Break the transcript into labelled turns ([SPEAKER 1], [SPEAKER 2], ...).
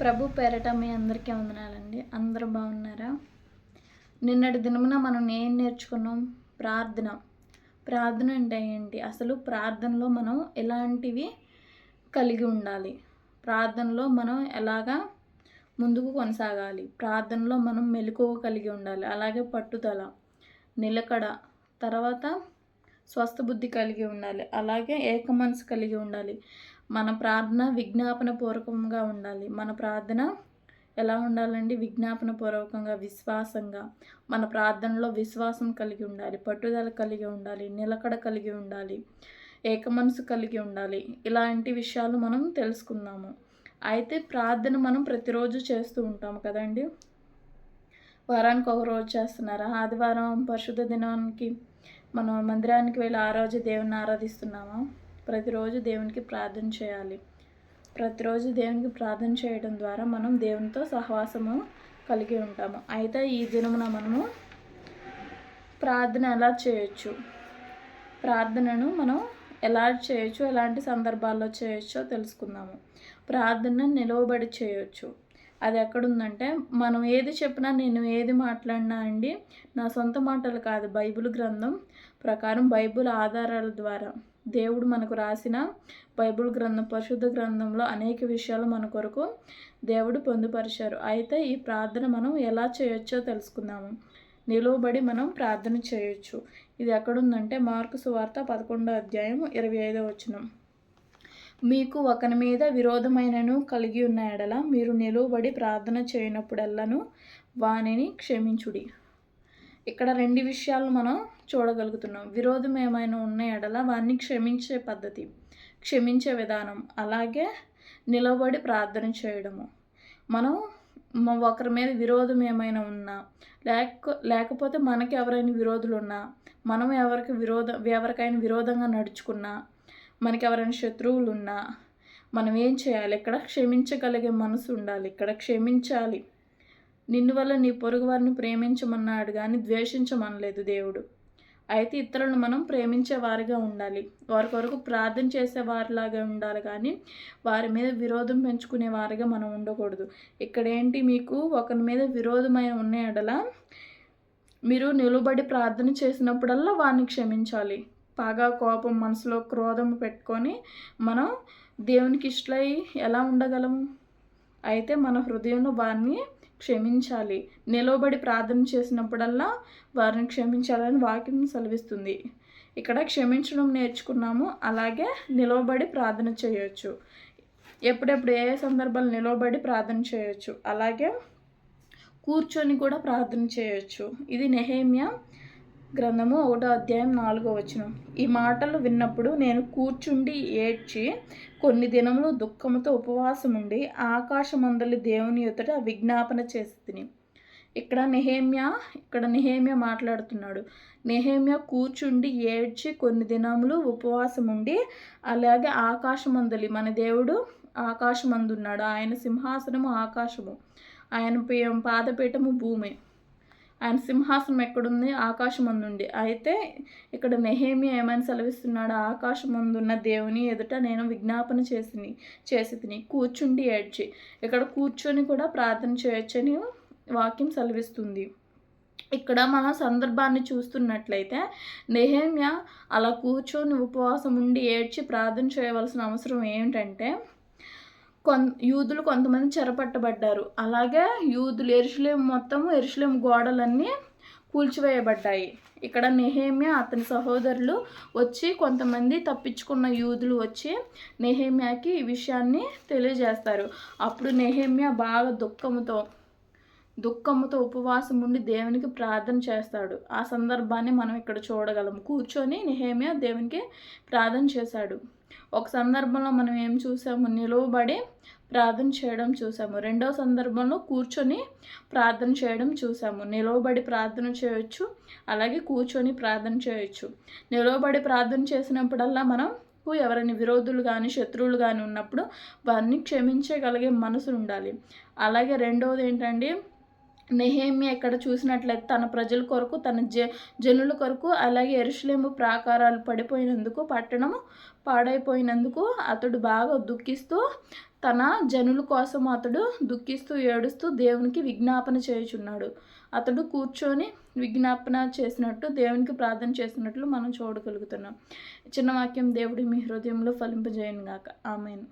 [SPEAKER 1] ప్రభు పేరట మీ అందరికీ వందనాలండి. అందరూ బాగున్నారా? నిన్నటి దినమున మనం ఏం నేర్చుకున్నాం? ప్రార్థన. ప్రార్థన అంటే ఏంటి? అసలు ప్రార్థనలో మనం ఎలాంటివి కలిగి ఉండాలి? ప్రార్థనలో మనం ఎలాగా ముందుకు కొనసాగాలి? ప్రార్థనలో మనం మెలకువ కలిగి ఉండాలి. అలాగే పట్టుదల నిలకడ తర్వాత స్వస్థ బుద్ధి కలిగి ఉండాలి. అలాగే ఏక మనసు కలిగి ఉండాలి. మన ప్రార్థన విజ్ఞాపన పూర్వకంగా ఉండాలి. మన ప్రార్థన ఎలా ఉండాలండి? విజ్ఞాపన పూర్వకంగా విశ్వాసంగా. మన ప్రార్థనలో విశ్వాసం కలిగి ఉండాలి. పట్టుదల కలిగి ఉండాలి. నిలకడ కలిగి ఉండాలి. ఏక మనసు కలిగి ఉండాలి. ఇలాంటి విషయాలు మనం తెలుసుకుందాము. అయితే ప్రార్థన మనం ప్రతిరోజు చేస్తూ ఉంటాము కదండి? వారానికి ఒక రోజు చేస్తున్నారా? ఆదివారం పరిశుద్ధ దినానికి మనం మందిరానికి వెళ్ళి ఆ రోజు దేవుని ఆరాధిస్తున్నామా? ప్రతిరోజు దేవునికి ప్రార్థన చేయాలి. ప్రతిరోజు దేవునికి ప్రార్థన చేయడం ద్వారా మనం దేవునితో సహవాసము కలిగి ఉంటాము. అయితే ఈ దినమున మనము ప్రార్థన ఎలా చేయొచ్చు? ప్రార్థనను మనం ఎలా చేయొచ్చు? ఎలాంటి సందర్భాల్లో చేయొచ్చో తెలుసుకుందాము. ప్రార్థన నిలవబడి చేయొచ్చు. అది ఎక్కడుందంటే మనం ఏది చెప్పినా నేను ఏది మాట్లాడినా అండి నా సొంత మాటలు కాదు బైబిల్ గ్రంథం ప్రకారం బైబిల్ ఆధారాల ద్వారా. దేవుడు మనకు రాసిన బైబిల్ గ్రంథం పరిశుద్ధ గ్రంథంలో అనేక విషయాలు మన కొరకు దేవుడు పొందుపరిచారు. అయితే ఈ ప్రార్థన మనం ఎలా చేయొచ్చో తెలుసుకుందాము. నిలువబడి మనం ప్రార్థన చేయొచ్చు. ఇది ఎక్కడుందంటే మార్కు సువార్త పదకొండో అధ్యాయం ఇరవై ఐదో వచనం. మీకు ఒకని మీద విరోధమైనను కలిగి ఉన్న ఎడల మీరు నిలువబడి ప్రార్థన చేయనప్పుడల్లను వానిని క్షమించుడి. ఇక్కడ రెండు విషయాలు మనం చూడగలుగుతున్నాం. విరోధం ఏమైనా ఉన్న ఎడల వారిని క్షమించే పద్ధతి క్షమించే విధానం అలాగే నిలబడి ప్రార్థన చేయడము. మనం ఒకరి మీద విరోధం ఏమైనా ఉన్నా లేక లేకపోతే మనకి ఎవరైనా విరోధులు ఉన్నా మనం ఎవరికి విరోధ ఎవరికైనా విరోధంగా నడుచుకున్నా మనకి ఎవరైనా శత్రువులు ఉన్నా మనం ఏం చేయాలి? ఇక్కడ క్షమించగలిగే మనసు ఉండాలి. ఇక్కడ క్షమించాలి. నిన్ను వల్ల నీ పొరుగు వారిని ప్రేమించమన్నాడు కానీ ద్వేషించమనలేదు దేవుడు. అయితే ఇతరులను మనం ప్రేమించే వారిగా ఉండాలి. వారి కొరకు ప్రార్థన చేసే వారిలాగా ఉండాలి కానీ వారి మీద విరోధం పెంచుకునే వారిగా మనం ఉండకూడదు. ఇక్కడ ఏంటి మీకు ఒకరి మీద విరోధమైన ఉన్న ఎడల మీరు నిలబడి ప్రార్థన చేసినప్పుడల్లా వారిని క్షమించాలి. బాగా కోపం మనసులో క్రోధం పెట్టుకొని మనం దేవునికి ఇష్టలై ఎలా ఉండగలము? అయితే మన హృదయంలో వారిని క్షమించాలి. నిలవబడి ప్రార్థన చేసినప్పుడల్లా వారిని క్షమించాలని వాక్యం సెలవిస్తుంది. ఇక్కడ క్షమించడం నేర్చుకున్నాము అలాగే నిలవబడి ప్రార్థన చేయొచ్చు. ఎప్పుడెప్పుడు ఏ సందర్భాలు నిలవబడి ప్రార్థన చేయొచ్చు అలాగే కూర్చొని కూడా ప్రార్థన చేయొచ్చు. ఇది నెహేమియా గ్రంథము ఒకటో అధ్యాయం నాలుగో వచనం. ఈ మాటలు విన్నప్పుడు నేను కూర్చుండి ఏడ్చి కొన్ని దినములు దుఃఖముతో ఉపవాసం ఉండి ఆకాశమందలి దేవుని ఎదుట విజ్ఞాపన చేసి తిని ఇక్కడ నెహేమ్యా ఇక్కడ నెహేమ్య మాట్లాడుతున్నాడు. నెహేమ్యా కూర్చుండి ఏడ్చి కొన్ని దినములు ఉపవాసం ఉండి అలాగే ఆకాశమందలి మన దేవుడు ఆకాశమందున్నాడు. ఆయన సింహాసనము ఆకాశము. ఆయన పే- పాదపీఠము భూమి. ఆయన సింహాసనం ఎక్కడుంది? ఆకాశమందుండి. అయితే ఇక్కడ నెహేమి ఏమని సెలవిస్తున్నాడు? ఆకాశం ముందున్న దేవుని ఎదుట నేను విజ్ఞాపన చేసి చేసి తిని కూర్చుండి ఏడ్చి. ఇక్కడ కూర్చొని కూడా ప్రార్థన చేయొచ్చని వాక్యం సెలవిస్తుంది. ఇక్కడ మన సందర్భాన్ని చూస్తున్నట్లయితే నెహేమ్య అలా కూర్చొని ఉపవాసం ఉండి ఏడ్చి ప్రార్థన చేయవలసిన అవసరం ఏమిటంటే కొం యూదులు కొంతమంది చెరపట్టబడ్డారు. అలాగే యూదులు ఎరుసలేం మొత్తం ఎరుసలేం గోడలన్నీ కూల్చివేయబడ్డాయి. ఇక్కడ నెహేమియా అతని సహోదరులు వచ్చి కొంతమంది తప్పించుకున్న యూదులు వచ్చి నెహేమ్యాకి ఈ విషయాన్ని తెలియజేస్తారు. అప్పుడు నెహేమ్యా బాగా దుఃఖముతో దుఃఖముతో ఉపవాసం ఉండి దేవునికి ప్రార్థన చేస్తాడు. ఆ సందర్భాన్ని మనం ఇక్కడ చూడగలం కూర్చొని నిహేమియా దేవునికి ప్రార్థన చేశాడు. ఒక సందర్భంలో మనం ఏం చూసాము? నిలువబడి ప్రార్థన చేయడం చూసాము. రెండవ సందర్భంలో కూర్చొని ప్రార్థన చేయడం చూసాము. నిలవబడి ప్రార్థన చేయొచ్చు అలాగే కూర్చొని ప్రార్థన చేయొచ్చు. నిలవబడి ప్రార్థన చేసినప్పుడల్లా మనం ఎవరైనా విరోధులు కానీ శత్రువులు కానీ ఉన్నప్పుడు వారిని క్షమించగలిగే మనసు ఉండాలి. అలాగే రెండవది ఏంటంటే నెహేమి ఎక్కడ చూసినట్లయితే తన ప్రజల కొరకు తన జ జనుల కొరకు అలాగే ఎరుషులేము ప్రాకారాలు పడిపోయినందుకు పట్టణము పాడైపోయినందుకు అతడు బాగా దుఃఖిస్తూ తన జనుల కోసం అతడు దుఃఖిస్తూ ఏడుస్తూ దేవునికి విజ్ఞాపన చేయుచున్నాడు. అతడు కూర్చొని విజ్ఞాపన చేసినట్టు దేవునికి ప్రార్థన చేసినట్లు మనం చూడగలుగుతున్నాం. చిన్న వాక్యం దేవుడి మీ హృదయంలో ఫలింపజేయను గాక ఆమెను.